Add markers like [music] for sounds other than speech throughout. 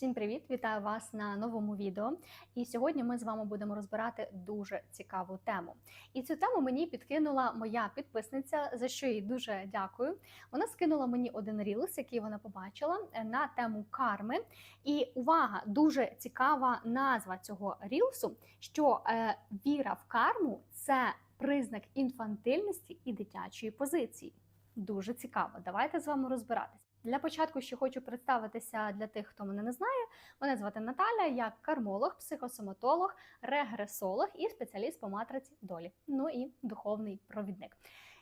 Всім привіт! Вітаю вас на новому відео. І сьогодні ми з вами будемо розбирати дуже цікаву тему. І цю тему мені підкинула моя підписниця, за що їй дуже дякую. Вона скинула мені один рілс, який вона побачила е, на тему карми. І увага, дуже цікава назва цього рілсу, що е, віра в карму це признак інфантильності і дитячої позиції. Дуже цікаво. Давайте з вами розбиратись. Для початку ще хочу представитися для тих, хто мене не знає. Мене звати Наталя, я кармолог, психосоматолог, регресолог і спеціаліст по матриці долі. Ну і духовний провідник.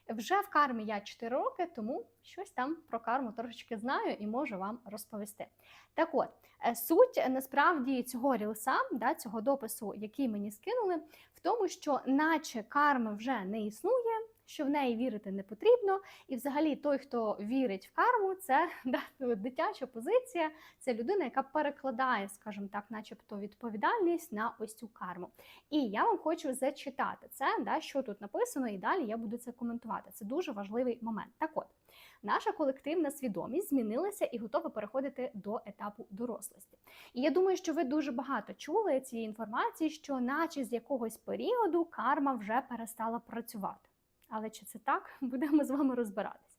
Вже в кармі я 4 роки, тому щось там про карму трошечки знаю і можу вам розповісти. Так от, е, суть е, насправді цього рілса, да, цього допису, який мені скинули, в тому, що наче карми вже не існує, що в неї вірити не потрібно, і взагалі той, хто вірить в карму, це [laughs] да, дитяча позиція, це людина, яка перекладає, скажімо так, начебто відповідальність на ось цю карму. І я вам хочу зачитати це, да, що тут написано, і далі я буду це коментувати. Це дуже важливий момент. Так от. Наша колективна свідомість змінилася і готова переходити до етапу дорослості. І я думаю, що ви дуже багато чули цієї інформації, що, наче з якогось періоду, карма вже перестала працювати. Але чи це так, [laughs] будемо з вами розбиратись.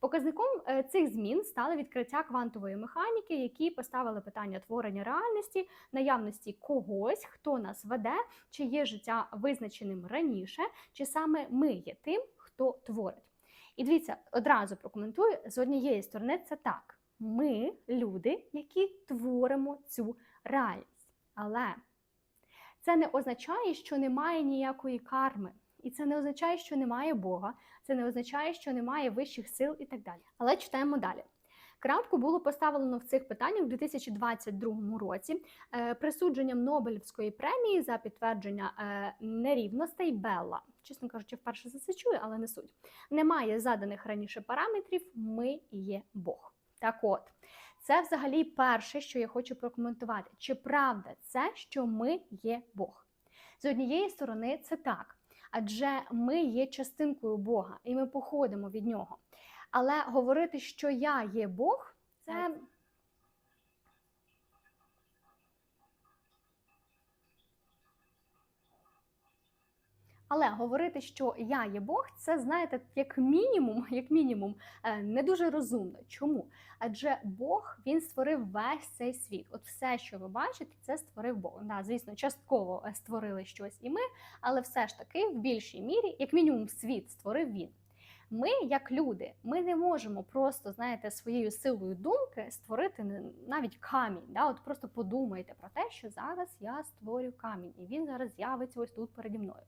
Показником е, цих змін стало відкриття квантової механіки, які поставили питання творення реальності, наявності когось, хто нас веде, чи є життя визначеним раніше, чи саме ми є тим, хто творить. І дивіться, одразу прокоментую з однієї сторони, це так. Ми люди, які творимо цю реальність. Але це не означає, що немає ніякої карми. І це не означає, що немає Бога, це не означає, що немає вищих сил і так далі. Але читаємо далі. Крапку було поставлено в цих питаннях у 2022 році е, присудженням Нобелівської премії за підтвердження е, нерівностей Белла. Чесно кажучи, вперше за це чую, але не суть. Немає заданих раніше параметрів, ми є Бог. Так от, це взагалі перше, що я хочу прокоментувати. Чи правда це, що ми є Бог? З однієї сторони, це так адже ми є частинкою Бога і ми походимо від нього. Але говорити, що я є Бог, це. Але говорити, що я є Бог, це знаєте, як мінімум, [laughs] як мінімум, е, не дуже розумно. Чому? Адже Бог він створив весь цей світ. От все, що ви бачите, це створив Бог. Да, звісно, частково е, створили щось і ми, але все ж таки, в більшій мірі, як мінімум, світ створив він. Ми, як люди, ми не можемо просто, знаєте, своєю силою думки створити навіть камінь. Да? От Просто подумайте про те, що зараз я створю камінь, і він зараз з'явиться ось тут переді мною.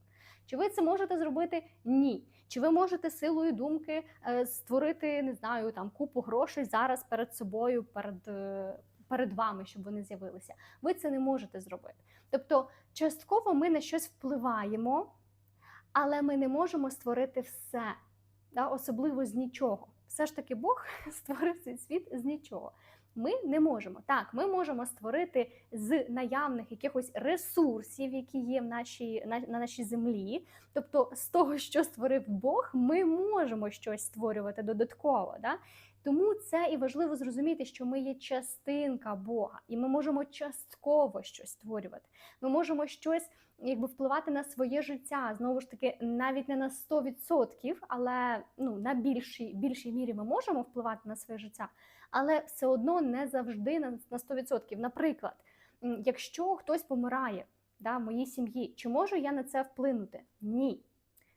Чи ви це можете зробити? Ні. Чи ви можете силою думки е, створити, не знаю, там купу грошей зараз перед собою, перед е, перед вами, щоб вони з'явилися? Ви це не можете зробити. Тобто, частково ми на щось впливаємо, але ми не можемо створити все, да? особливо з нічого. Все ж таки, Бог [laughs] створив цей світ з нічого. Ми не можемо. Так, ми можемо створити з наявних якихось ресурсів, які є в нашій, на, на нашій землі. Тобто, з того, що створив Бог, ми можемо щось створювати додатково. Да? Тому це і важливо зрозуміти, що ми є частинка Бога, і ми можемо частково щось створювати. Ми можемо щось якби впливати на своє життя. Знову ж таки, навіть не на 100%, але ну, на більшій більшій мірі ми можемо впливати на своє життя, але все одно не завжди на 100%. Наприклад, якщо хтось помирає да, в моїй сім'ї, чи можу я на це вплинути? Ні.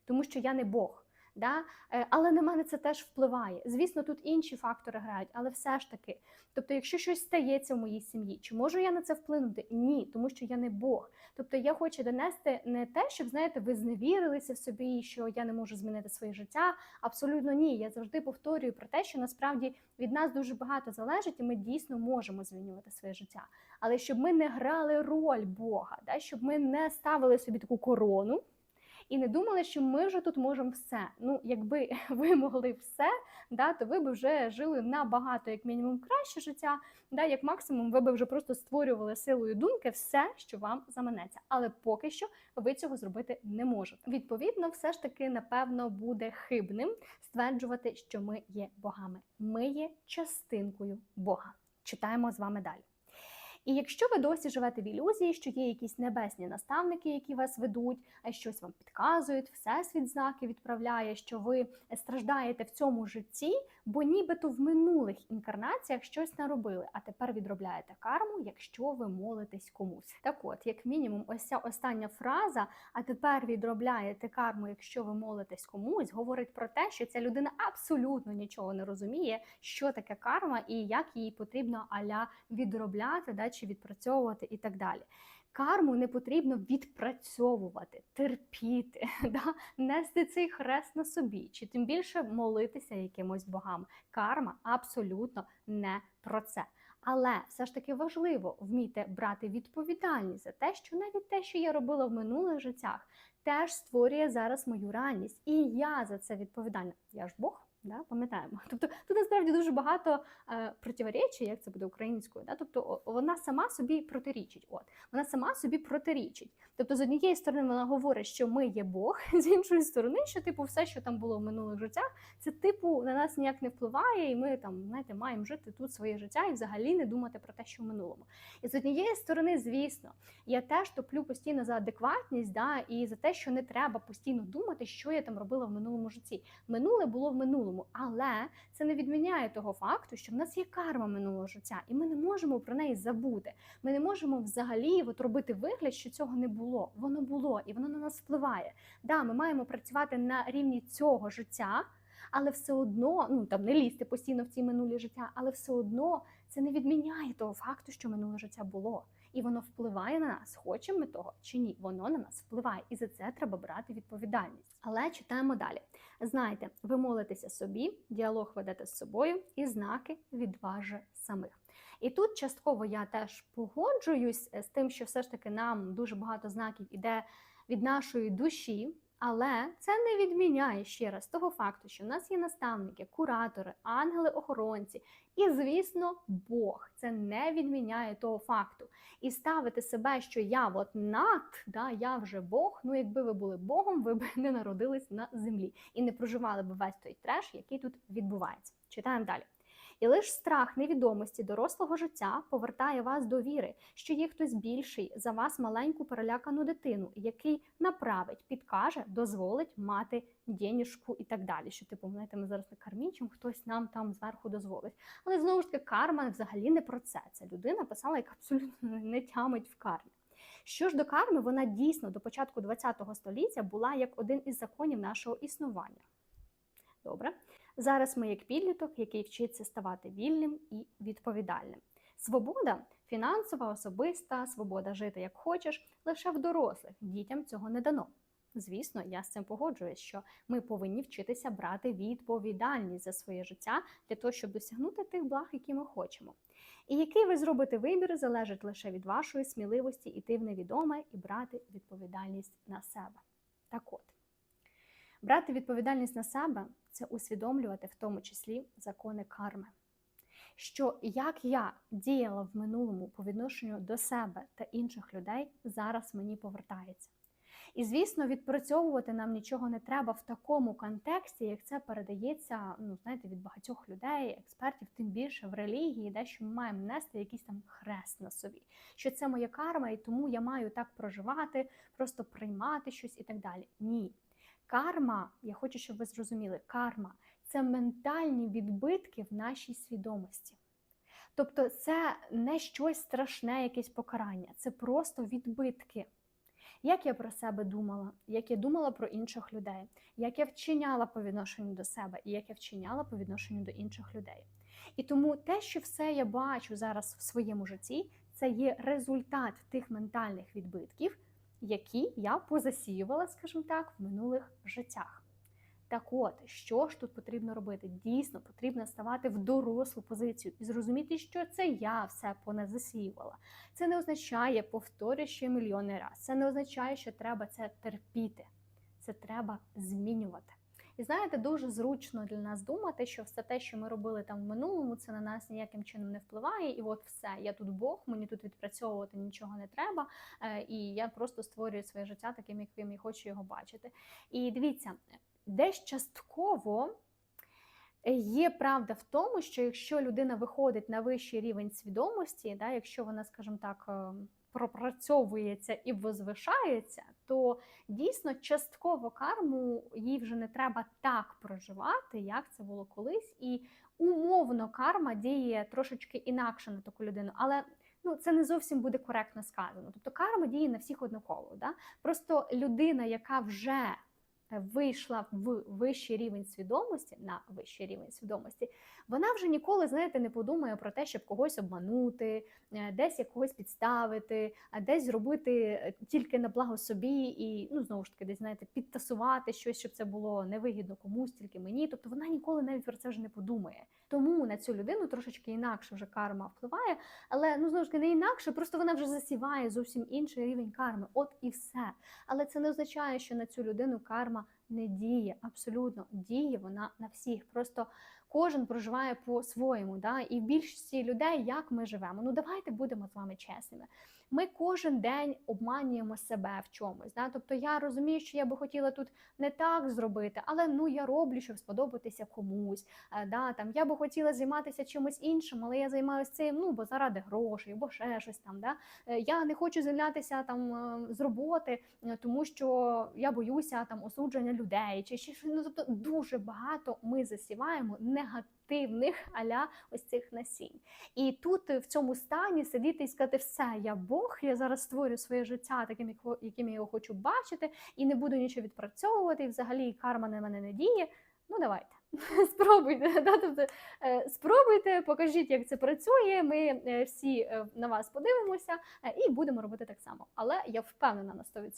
Тому що я не Бог. Да? Е, але на мене це теж впливає. Звісно, тут інші фактори грають, але все ж таки. Тобто, якщо щось стається в моїй сім'ї, чи можу я на це вплинути? Ні, тому що я не Бог. Тобто я хочу донести не те, щоб знаєте, ви зневірилися в собі, що я не можу змінити своє життя. Абсолютно ні. Я завжди повторюю про те, що насправді від нас дуже багато залежить, і ми дійсно можемо змінювати своє життя. Але щоб ми не грали роль Бога, да? щоб ми не ставили собі таку корону і не думали, що ми вже тут можемо все. Ну, якби [laughs] ви могли все, да, то ви б вже жили набагато, як мінімум, краще життя. Да, Як максимум, ви б вже просто створювали силою думки все, що вам заманеться. Але поки що ви цього зробити не можете. Відповідно, все ж таки, напевно, буде хибним стверджувати, що ми є богами. Ми є частинкою Бога. Читаємо з вами далі. І якщо ви досі живете в ілюзії, що є якісь небесні наставники, які вас ведуть, а щось вам підказують, всесвіт знаки відправляє, що ви страждаєте в цьому житті, бо нібито в минулих інкарнаціях щось наробили, а тепер відробляєте карму, якщо ви молитесь комусь. Так от, як мінімум, ось ця остання фраза, а тепер відробляєте карму, якщо ви молитесь комусь, говорить про те, що ця людина абсолютно нічого не розуміє, що таке карма і як її потрібно аля відробляти да, чи відпрацьовувати і так далі. Карму не потрібно відпрацьовувати, терпіти, [laughs] да? нести цей хрест на собі, чи тим більше молитися якимось богам. Карма абсолютно не про це. Але все ж таки важливо вміти брати відповідальність за те, що навіть те, що я робила в минулих життях, теж створює зараз мою реальність. І я за це відповідальна. Я ж Бог. Да, пам'ятаємо. [laughs] Тобто тут насправді дуже багато е, противоречій, як це буде українською. Да? Тобто вона сама собі протирічить. От вона сама собі протирічить. Тобто, з однієї сторони, вона говорить, що ми є Бог, [laughs] з іншої сторони, що типу все, що там було в минулих життях, це типу на нас ніяк не впливає, і ми там знаєте, маємо жити тут своє життя і взагалі не думати про те, що в минулому. І з однієї сторони, звісно, я теж топлю постійно за адекватність, да, і за те, що не треба постійно думати, що я там робила в минулому житті. Минуле було в минулому але це не відміняє того факту, що в нас є карма минулого життя, і ми не можемо про неї забути. Ми не можемо взагалі от робити вигляд, що цього не було. Воно було і воно на нас впливає. Да, ми маємо працювати на рівні цього життя. Але все одно, ну там не лізти постійно в ці минулі життя, але все одно це не відміняє того факту, що минуле життя було і воно впливає на нас, хочемо ми того чи ні, воно на нас впливає, і за це треба брати відповідальність. Але читаємо далі. Знаєте, ви молитеся собі, діалог ведете з собою, і знаки відваже самих. І тут частково я теж погоджуюсь з тим, що все ж таки нам дуже багато знаків іде від нашої душі. Але це не відміняє ще раз того факту, що в нас є наставники, куратори, ангели-охоронці, і, звісно, Бог. Це не відміняє того факту. І ставити себе, що я от над, да, я вже Бог. Ну, якби ви були Богом, ви б [laughs] не народились на землі і не проживали б весь той треш, який тут відбувається. Читаємо далі. І лише страх невідомості дорослого життя повертає вас до віри, що є хтось більший за вас маленьку перелякану дитину, який направить, підкаже, дозволить мати дєнішку і так далі. Що типу, знаєте, ми зараз не кармічимо, хтось нам там зверху дозволить. Але знову ж таки, карма взагалі не про це. Ця людина писала, яка абсолютно не тямить в кармі. Що ж до карми, вона дійсно до початку ХХ століття була як один із законів нашого існування. Добре. Зараз ми як підліток, який вчиться ставати вільним і відповідальним. Свобода фінансова, особиста, свобода жити як хочеш, лише в дорослих. Дітям цього не дано. Звісно, я з цим погоджуюсь, що ми повинні вчитися брати відповідальність за своє життя для того, щоб досягнути тих благ, які ми хочемо. І який ви зробите вибір, залежить лише від вашої сміливості йти в невідоме і брати відповідальність на себе. Так от. Брати відповідальність на себе це усвідомлювати в тому числі закони карми. Що як я діяла в минулому по відношенню до себе та інших людей, зараз мені повертається. І, звісно, відпрацьовувати нам нічого не треба в такому контексті, як це передається ну, знаєте, від багатьох людей, експертів, тим більше в релігії, де що ми маємо нести якийсь там хрест на собі. Що це моя карма, і тому я маю так проживати, просто приймати щось і так далі. Ні. Карма, я хочу, щоб ви зрозуміли, карма це ментальні відбитки в нашій свідомості. Тобто, це не щось страшне, якесь покарання, це просто відбитки. Як я про себе думала, як я думала про інших людей, як я вчиняла по відношенню до себе, і як я вчиняла по відношенню до інших людей. І тому те, що все я бачу зараз в своєму житті, це є результат тих ментальних відбитків, які я позасіювала, скажімо так, в минулих життях. Так от, що ж тут потрібно робити? Дійсно, потрібно ставати в дорослу позицію і зрозуміти, що це я все поназасіювала. Це не означає повторюю ще мільйони раз. Це не означає, що треба це терпіти. Це треба змінювати. І знаєте, дуже зручно для нас думати, що все те, що ми робили там в минулому, це на нас ніяким чином не впливає, і от все, я тут Бог, мені тут відпрацьовувати нічого не треба, е, і я просто створюю своє життя таким, яким я хочу його бачити. І дивіться, десь частково Є правда в тому, що якщо людина виходить на вищий рівень свідомості, да, якщо вона, скажімо так, е, пропрацьовується і возвишається, то дійсно частково карму їй вже не треба так проживати, як це було колись, і умовно карма діє трошечки інакше на таку людину, але ну це не зовсім буде коректно сказано. Тобто карма діє на всіх однаково. Да? Просто людина, яка вже вийшла в вищий рівень свідомості на вищий рівень свідомості, вона вже ніколи, знаєте, не подумає про те, щоб когось обманути, е, десь якогось підставити, а десь зробити е, тільки на благо собі і ну знову ж таки, десь знаєте, підтасувати щось, щоб це було невигідно комусь, тільки мені. Тобто вона ніколи навіть про це вже не подумає. Тому на цю людину трошечки інакше вже карма впливає, але ну знову ж таки не інакше, просто вона вже засіває зовсім інший рівень карми. От і все. Але це не означає, що на цю людину карма не діє. Абсолютно діє вона на всіх. Просто кожен проживає по-своєму. Да? І в більшості людей, як ми живемо. Ну давайте будемо з вами чесними. Ми кожен день обманюємо себе в чомусь. Да? Тобто я розумію, що я би хотіла тут не так зробити, але ну я роблю, щоб сподобатися комусь. Е, да? Там Я би хотіла займатися чимось іншим, але я займаюся цим, ну бо заради грошей, бо ще щось там. Да? Е, я не хочу звільнятися там е, з роботи, тому що я боюся там осудження людей. Чи ще ну, тобто дуже багато ми засіваємо негативних аля ось цих насінь. І тут в цьому стані сидіти і сказати, все, я Бог, я зараз створю своє життя таким, яким я його хочу бачити, і не буду нічого відпрацьовувати, і взагалі карма на мене не діє. Ну, давайте. [laughs] Спробуйте, да? тобто, е, спробуйте, покажіть, як це працює. Ми е, всі е, на вас подивимося і будемо робити так само. Але я впевнена на 100%,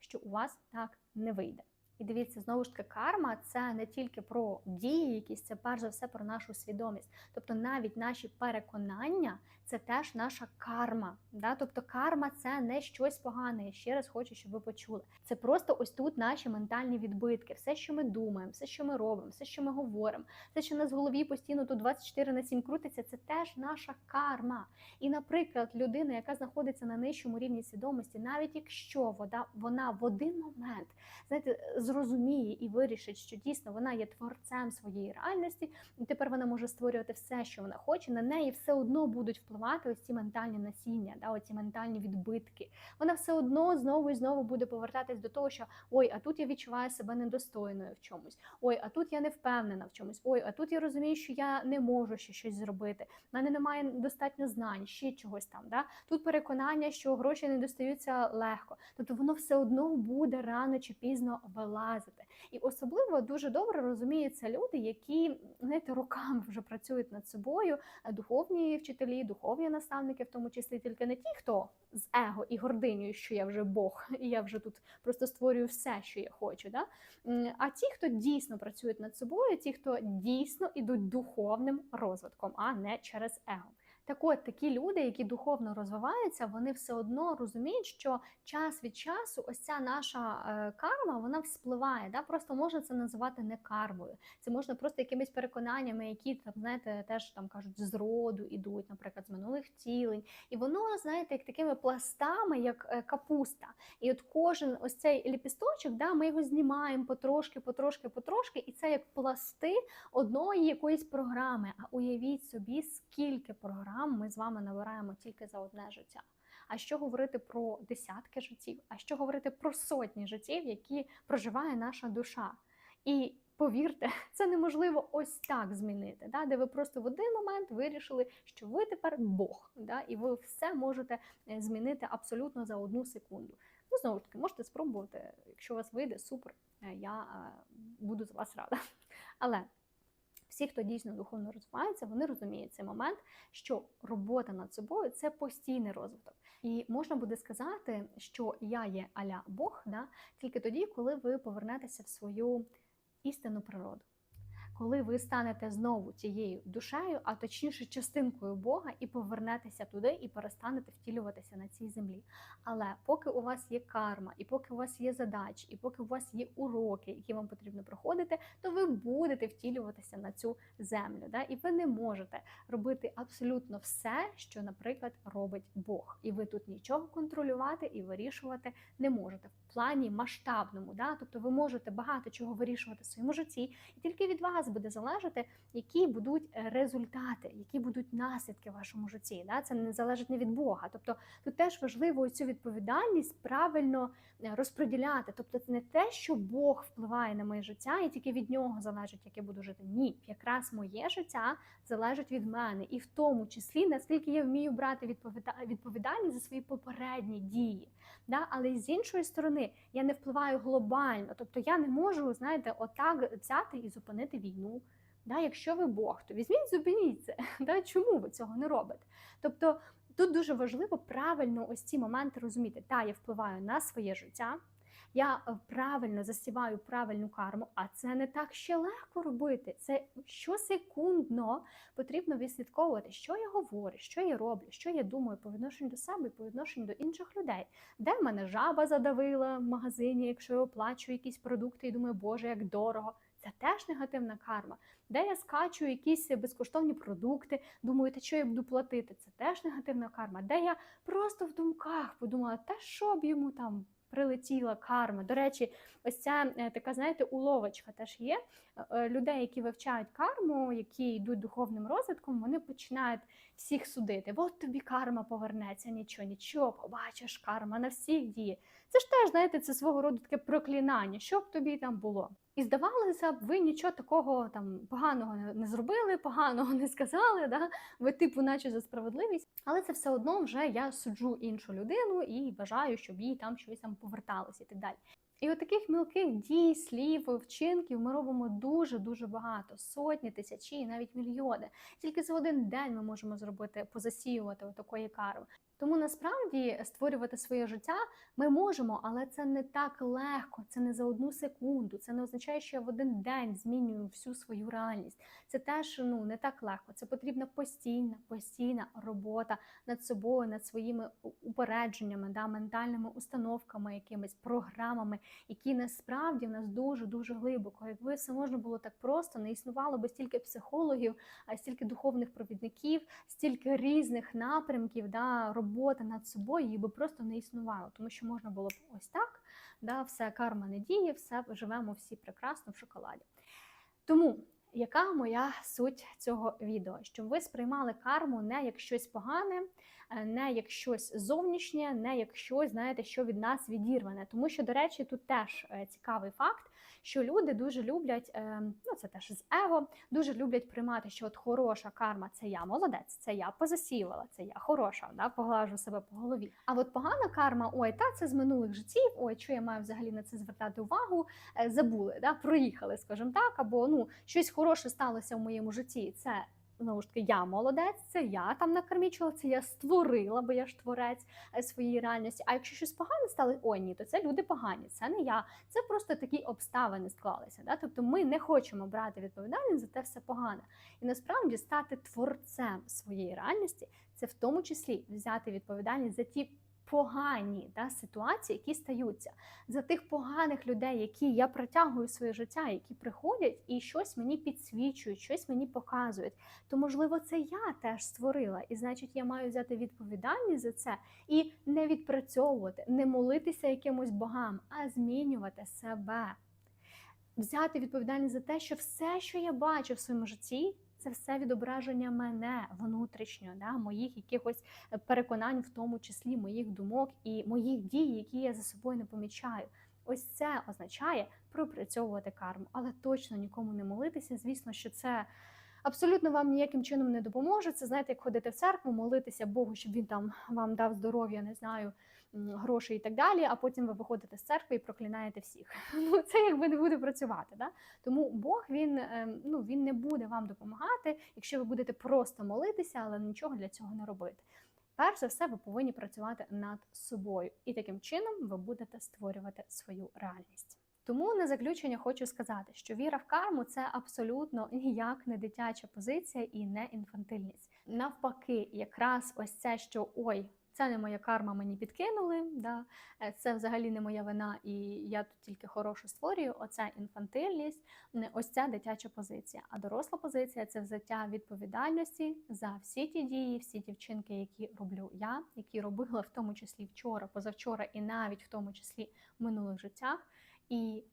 що у вас так не вийде. І дивіться, знову ж таки, карма це не тільки про дії, якісь це перш за все про нашу свідомість. Тобто навіть наші переконання це теж наша карма. Да? Тобто карма це не щось погане. Я ще раз хочу, щоб ви почули. Це просто ось тут наші ментальні відбитки, все, що ми думаємо, все, що ми робимо, все, що ми говоримо, все, що у нас в голові постійно тут 24 на 7 крутиться, це теж наша карма. І, наприклад, людина, яка знаходиться на нижчому рівні свідомості, навіть якщо вода вона в один момент знаєте, зрозуміє і вирішить, що дійсно вона є творцем своєї реальності, і тепер вона може створювати все, що вона хоче. На неї все одно будуть впливати ось ці ментальні насіння, да, оці ментальні відбитки. Вона все одно знову і знову буде повертатись до того, що ой, а тут я відчуваю себе недостойною в чомусь. Ой, а тут я не впевнена в чомусь. Ой, а тут я розумію, що я не можу ще щось зробити. У мене немає достатньо знань, ще чогось там. Да? Тут переконання, що гроші не достаються легко. Тобто воно все одно буде рано чи пізно вилазити. І особливо дуже добре розуміються люди, які знаєте, роками вже працюють над собою, духовні вчителі, духовні наставники, в тому числі тільки не ті, хто з его і гординю, що я вже Бог, і я вже тут просто створюю все, що я хочу. Да? А ті, хто дійсно працюють над собою, ті, хто дійсно ідуть духовним розвитком, а не через его. Так от такі люди, які духовно розвиваються, вони все одно розуміють, що час від часу ось ця наша е, карма вона вспливає. Да? Просто можна це називати не кармою. Це можна просто якимись переконаннями, які там, знаєте, теж там кажуть, з роду ідуть, наприклад, з минулих тілень. І воно, знаєте, як такими пластами, як е, капуста. І от кожен ось цей ліпісточок, да, ми його знімаємо потрошки, потрошки, потрошки, і це як пласти одної якоїсь програми. А уявіть собі, скільки програм програм ми з вами набираємо тільки за одне життя. А що говорити про десятки життів? А що говорити про сотні життів, які проживає наша душа? І повірте, [laughs] це неможливо ось так змінити, да? де ви просто в один момент вирішили, що ви тепер Бог, да? і ви все можете е, змінити абсолютно за одну секунду. Ну, знову ж таки, можете спробувати, якщо у вас вийде, супер, е, я е, буду за вас рада. [laughs] Але всі, хто дійсно духовно розвивається, вони розуміють цей момент, що робота над собою це постійний розвиток. І можна буде сказати, що я є аля Бог, да, тільки тоді, коли ви повернетеся в свою істинну природу коли ви станете знову тією душею, а точніше частинкою Бога, і повернетеся туди, і перестанете втілюватися на цій землі. Але поки у вас є карма, і поки у вас є задачі, і поки у вас є уроки, які вам потрібно проходити, то ви будете втілюватися на цю землю. Да? І ви не можете робити абсолютно все, що, наприклад, робить Бог. І ви тут нічого контролювати і вирішувати не можете в плані масштабному. Да? Тобто ви можете багато чого вирішувати в своєму житті, і тільки від вас буде залежати, які будуть е, результати, які будуть наслідки в вашому житті. Да? Це не залежить не від Бога. Тобто тут теж важливо цю відповідальність правильно е, розподіляти. Тобто, це не те, що Бог впливає на моє життя, і тільки від нього залежить, як я буду жити. Ні, якраз моє життя залежить від мене, і в тому числі наскільки я вмію брати відповідальність за свої попередні дії. Да? Але з іншої сторони я не впливаю глобально. Тобто я не можу, знаєте, отак взяти і зупинити війну. Да? Якщо ви Бог, то візьміть, зупиніть це. [laughs] Да? Чому ви цього не робите? Тобто тут дуже важливо правильно ось ці моменти розуміти. Та, я впливаю на своє життя. Я е, правильно засіваю правильну карму, а це не так ще легко робити. Це щосекундно потрібно відслідковувати, що я говорю, що я роблю, що я думаю по відношенню до себе і по відношенню до інших людей. Де в мене жаба задавила в магазині, якщо я оплачую якісь продукти і думаю, боже, як дорого. Це теж негативна карма. Де я скачую якісь безкоштовні продукти, думаю, та що я буду платити? Це теж негативна карма. Де я просто в думках подумала, та що б йому там прилетіла карма. До речі, ось ця е, така, знаєте, уловочка теж є. Е, Людей, які вивчають карму, які йдуть духовним розвитком, вони починають всіх судити. От тобі карма повернеться, нічого, нічого, побачиш, карма на всіх діє. Це ж теж, знаєте, це свого роду таке проклинання, що б тобі там було. І здавалося б, ви нічого такого там поганого не зробили, поганого не сказали. Да? Ви типу, наче за справедливість, але це все одно вже я суджу іншу людину і бажаю, щоб їй там щось там поверталося і так далі. І от таких мілких дій, слів, вчинків ми робимо дуже дуже багато сотні, тисячі, навіть мільйони. Тільки за один день ми можемо зробити, позасіювати такої карми. Тому насправді створювати своє життя ми можемо, але це не так легко, це не за одну секунду. Це не означає, що я в один день змінюю всю свою реальність. Це теж ну не так легко. Це потрібна постійна, постійна робота над собою, над своїми упередженнями, да, ментальними установками, якимись програмами, які насправді в нас дуже дуже глибоко. Якби все можна було так просто, не існувало би стільки психологів, а стільки духовних провідників, стільки різних напрямків, да, роботи над собою, її би просто не існувало, тому що можна було б ось так, да, все карма не діє, все живемо всі прекрасно в шоколаді. Тому. Яка моя суть цього відео? Щоб ви сприймали карму не як щось погане, е, не як щось зовнішнє, не як щось, знаєте, що від нас відірване. Тому що, до речі, тут теж е, цікавий факт, що люди дуже люблять, е, ну це теж з его, дуже люблять приймати, що от хороша карма це я молодець, це я позасіювала, це я хороша, да, поглажу себе по голові. А от погана карма, ой, та це з минулих життів, ой, що я маю взагалі на це звертати увагу, е, забули, да, проїхали, скажімо так, або ну щось хороше сталося в моєму житті. Це знову ж таки я молодець, це я там накармічувала, це я створила, бо я ж творець е, своєї реальності. А якщо щось погане стало, ой, ні, то це люди погані, це не я. Це просто такі обставини склалися. Да? Тобто ми не хочемо брати відповідальність за те все погане. І насправді стати творцем своєї реальності це в тому числі взяти відповідальність за ті. Погані да, ситуації, які стаються, за тих поганих людей, які я притягую своє життя, які приходять і щось мені підсвічують, щось мені показують. То, можливо, це я теж створила, і значить, я маю взяти відповідальність за це і не відпрацьовувати, не молитися якимось богам, а змінювати себе. Взяти відповідальність за те, що все, що я бачу в своєму житті, це все відображення мене внутрішньо, да, моїх якихось переконань, в тому числі моїх думок і моїх дій, які я за собою не помічаю. Ось це означає пропрацьовувати карму, але точно нікому не молитися. Звісно, що це абсолютно вам ніяким чином не допоможе. Це знаєте, як ходити в церкву, молитися Богу, щоб він там вам дав здоров'я, не знаю, гроші і так далі. А потім ви виходите з церкви і проклинаєте всіх. [laughs] Ну це якби не буде працювати. Да? Тому Бог він ем, ну він не буде вам допомагати, якщо ви будете просто молитися, але нічого для цього не робити. Перш за все, ви повинні працювати над собою, і таким чином ви будете створювати свою реальність. Тому на заключення хочу сказати, що віра в карму це абсолютно ніяк не дитяча позиція і не інфантильність. Навпаки, якраз ось це, що ой. Це не моя карма, мені підкинули. Да? е, Це взагалі не моя вина, і я тут тільки хороше створюю. Оця інфантильність, ось ця дитяча позиція. А доросла позиція це взяття відповідальності за всі ті дії, всі ті вчинки, які роблю я, які робила в тому числі вчора, позавчора, і навіть в тому числі в минулих життях. І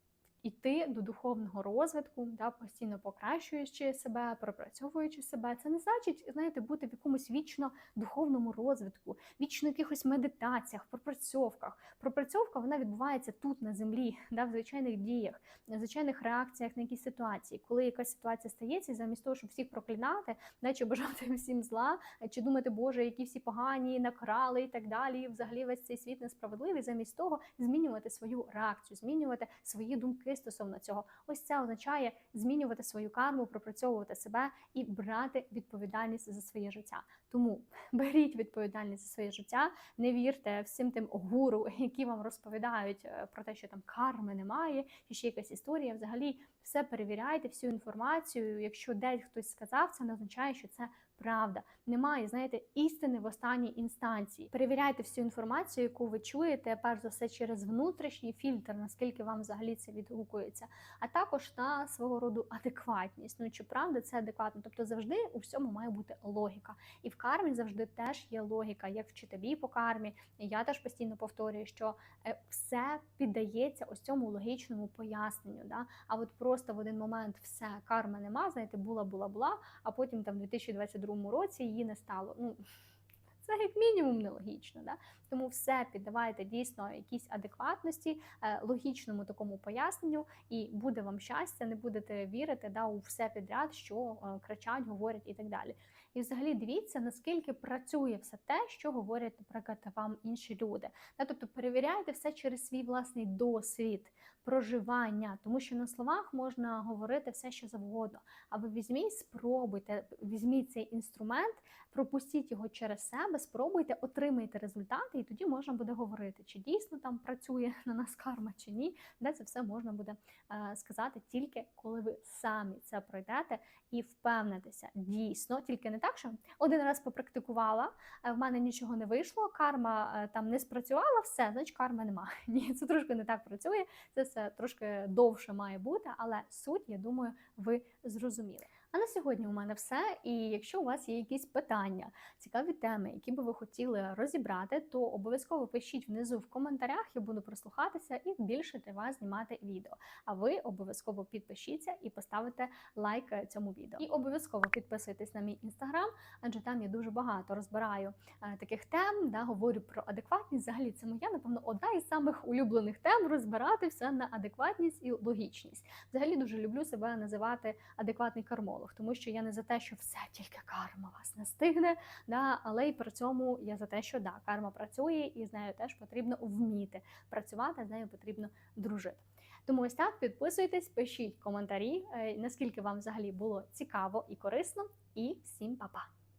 Іти до духовного розвитку, да, постійно покращуючи себе, пропрацьовуючи себе, це не значить, знаєте, бути в якомусь вічно духовному розвитку, вічно якихось медитаціях, пропрацьовках. Пропрацьовка вона відбувається тут на землі, да, в звичайних діях, в звичайних реакціях на якісь ситуації. Коли якась ситуація стається, замість того, щоб всіх проклинати, да, чи бажати [laughs] всім зла, чи думати, Боже, які всі погані, накрали і так далі. Взагалі весь цей світ несправедливий. Замість того змінювати свою реакцію, змінювати свої думки стосовно цього. Ось це означає змінювати свою карму, пропрацьовувати себе і брати відповідальність за своє життя. Тому [laughs] беріть відповідальність за своє життя, не вірте всім тим гуру, [laughs] які вам розповідають е, про те, що там карми немає, чи ще якась історія. Взагалі все перевіряйте, всю інформацію. Якщо десь хтось сказав, це не означає, що це правда. Немає, знаєте, істини в останній інстанції. Перевіряйте всю інформацію, яку ви чуєте, перш за все, через внутрішній фільтр, наскільки вам взагалі це відгукується, а також на свого роду адекватність. Ну чи правда це адекватно? Тобто завжди у всьому має бути логіка. І в кармі завжди теж є логіка, як вчителі по кармі. Я теж постійно повторюю, що е, все піддається ось цьому логічному поясненню. Да? А от просто в один момент все карма нема, знаєте, була, була, була, а потім там 2022 22-му році її не стало. Ну [laughs] це як мінімум нелогічно. Да? Тому все піддавайте дійсно якійсь адекватності, е, логічному такому поясненню, і буде вам щастя, не будете вірити да, у все підряд, що е, кричать, говорять і так далі. І взагалі дивіться, наскільки працює все те, що говорять, наприклад, вам інші люди. Тобто перевіряйте все через свій власний досвід проживання, тому що на словах можна говорити все, що завгодно. А ви візьміть, спробуйте, візьміть цей інструмент, пропустіть його через себе, спробуйте, отримайте результати, і тоді можна буде говорити, чи дійсно там працює [laughs] на нас карма, чи ні. Де це все можна буде е, сказати тільки коли ви самі це пройдете і впевнитеся дійсно, тільки не так, що один раз попрактикувала, е, в мене нічого не вийшло, карма е, там не спрацювала, все, значить карма нема. [laughs] Ні, це трошки не так працює. Це все трошки довше має бути, але суть, я думаю, ви зрозуміли. А на сьогодні у мене все. І якщо у вас є якісь питання, цікаві теми, які би ви хотіли розібрати, то обов'язково пишіть внизу в коментарях, я буду прислухатися і більше для вас знімати відео. А ви обов'язково підпишіться і поставите лайк е, цьому відео. І обов'язково підписуйтесь на мій інстаграм, адже там я дуже багато розбираю е, таких тем, да, говорю про адекватність. Взагалі, це моя, напевно, одна із самих улюблених тем розбирати все на адекватність і логічність. Взагалі дуже люблю себе називати адекватний кармолог, тому що я не за те, що все тільки карма вас настигне, да, але й при цьому я за те, що да, карма працює, і з нею теж потрібно вміти працювати, з нею потрібно дружити. Тому ось так підписуйтесь, пишіть коментарі, е, наскільки вам взагалі було цікаво і корисно. І всім па-па!